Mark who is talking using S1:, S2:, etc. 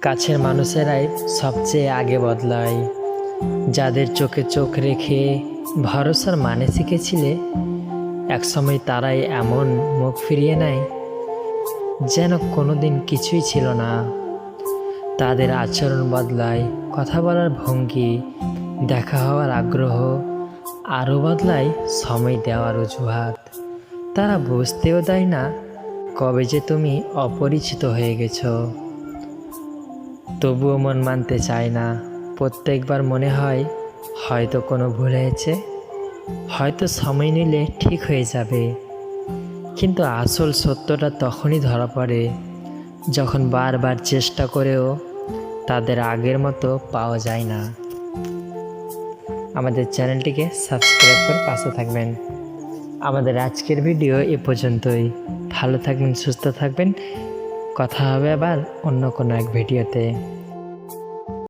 S1: কাছের মানুষেরাই সবচেয়ে আগে বদলায়। যাদের চোখে চোখ রেখে ভরসার মানে শিখেছিলে, একসময় তারাই এমন মুখ ফিরিয়ে নেয় যেন কোনোদিন কিছুই ছিল না। তাদের আচরণ বদলায়, কথা বলার ভঙ্গি, দেখা হওয়ার আগ্রহ, আরও বদলায় সময় দেওয়ার অজুহাত। তারা বুঝতেও দেয় না কবে যে তুমি অপরিচিত হয়ে গেছো। তবুও মন মানতে চায় না। প্রত্যেকবার মনে হয়, হয়তো কোনো ভুল হয়েছে, হয়তো সময় নিলে ঠিক হয়ে যাবে। কিন্তু আসল সত্যটা তখনই ধরা পড়ে, যখন বারবার চেষ্টা করেও তাদের আগের মতো পাওয়া যায় না। আমাদের চ্যানেলটিকে সাবস্ক্রাইব করে পাশে থাকবেন। আমাদের আজকের ভিডিও এ পর্যন্তই। ভালো থাকবেন, সুস্থ থাকবেন। কথা হবে আবার অন্য কোনো এক ভিডিওতে।